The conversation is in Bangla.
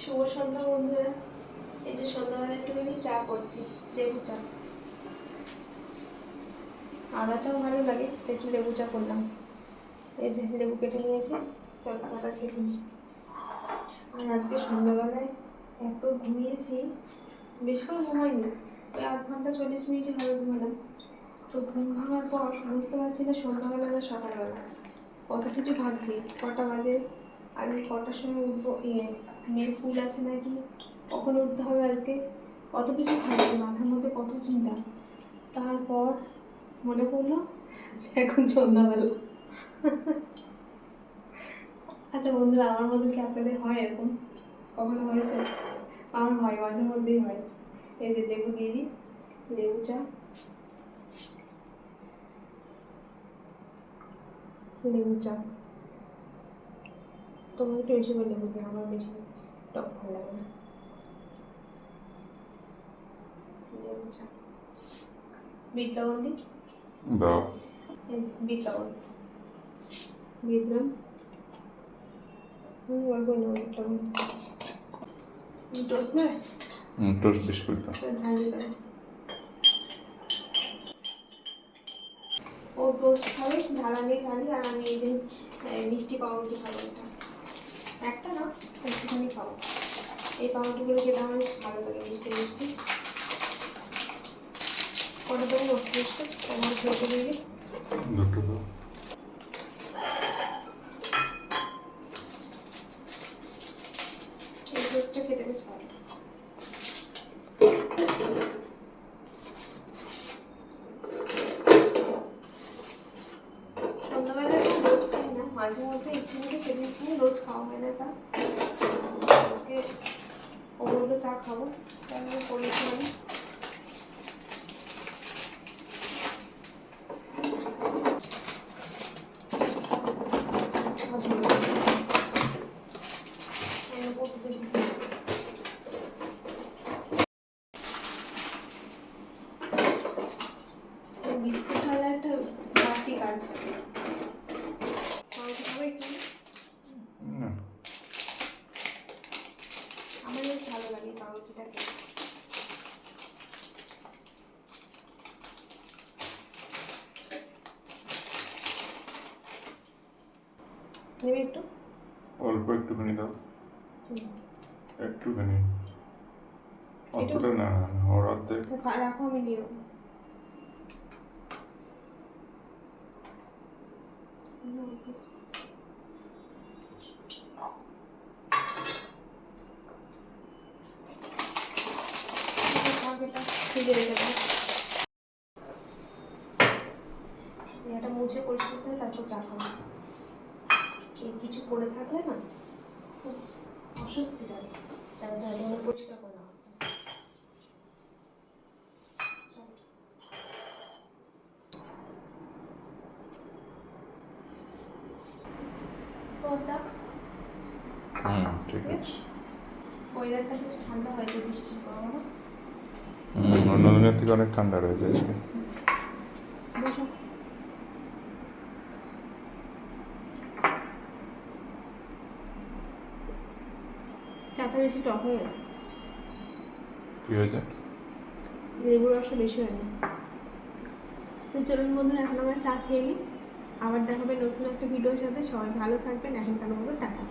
শুভ সন্ধ্যা বন্ধুরা। এই যে সন্ধ্যাবেলা একটুখানি চা করছি, লেবু চা। আদা চাও ভালো লাগে একটু লেবু চা করলাম। এই যে লেবু কেটে নিয়েছি, চল চাটা ছেঁকে নিই। আর আজকে সন্ধ্যাবেলায় এত ঘুমিয়েছি বেশিক্ষণ ঘুমাইনি ওই আধ ঘণ্টা চল্লিশ মিনিটই ভালো ঘুমালাম। তো ঘুম ভাঙার পর বুঝতে পারছি না সন্ধ্যাবেলা না সকালবেলা। কত কিছু ভাবছি, কটা বাজে? আজকে কটার সময় উঠবো? মেয়ের স্কুল আছে নাকি? কখন উঠতে হবে আজকে? কত কিছু ভাবছি মাথার মধ্যে কত চিন্তা। তারপর মনে পড়ল, এখন সন্ধ্যাবেলা। আচ্ছা বন্ধুরা, আমার মধ্যে কি আপনাদের হয় এরকম? কখনো হয়েছে? আমার হয়, মাঝে মধ্যেই হয়। এই যে লেবু দিয়ে দিই, লেবু চা। লেবু চা। তোমার একটু বেশি করে লেবু দিও আমার বেশি টক ভালো লাগে না। বিট লবণ দিই দাও বিট লবণ দিয়ে দিলাম হুম অল্পই বিট লবণ টোস্ট নেবে টোস্ট বিস্কুট ঢালি ও টোস্ট খাবে ঢালা দিয়ে ঢালি আর আমি এই যে মিষ্টি পাউরুটি খাব এটা একটা না একটুখানি খাব এই পাউরুটিগুলো খেতে আমার ভালো লাগে মিষ্টি মিষ্টি। কটা দেবো মিষ্টি আমার খেতে এই খেতে বেশ ভালো সন্ধ্যাবেলা চা রোজ খাই না মাঝে মধ্যে ইচ্ছে মতো সেদিন খাই রোজ খাওয়া হয় না চা। আজকে ওগুলো চা খাব। তাই আমি করেছি আমি এই উপর থেকে দিই। এই বিস্কুট হলে একটা বাড়তি কাজ পাউরুটি খাবে একটু? না আমার বেশ ভালো লাগে পাউরুটিটা খেতে নেবে একটু অল্প একটুখানি দাও। একটুখানি অতটা না ওর অর্ধেক। রাখো আমি নিয়ে নেব। ফ্রিজে রেখে দাও এটা মুছে পরিষ্কার করে তারপর চা খাব। এই কিছু করে থাকলে না খুব অস্বস্তি লাগে। চাটা যেন পরিষ্কার করা হচ্ছে। চা? হুম ঠিক আছে। ওয়েদারটা বেশ ঠান্ডা হয়েছে বৃষ্টির পর হুম অন্য দিনের থেকে অনেক ঠান্ডা রয়েছে আজকে। চাটা বেশি টক হয়ে গেছে। কি হয়েছে লেবুর রসটা বেশি হয়নি তো চলুন বন্ধুরা এখন আমরা চা খেয়ে নিই। আবার দেখাবে নতুন একটা ভিডিওর সাথে। সবাই ভালো থাকবেন এখন এখনকার মতো টাটা।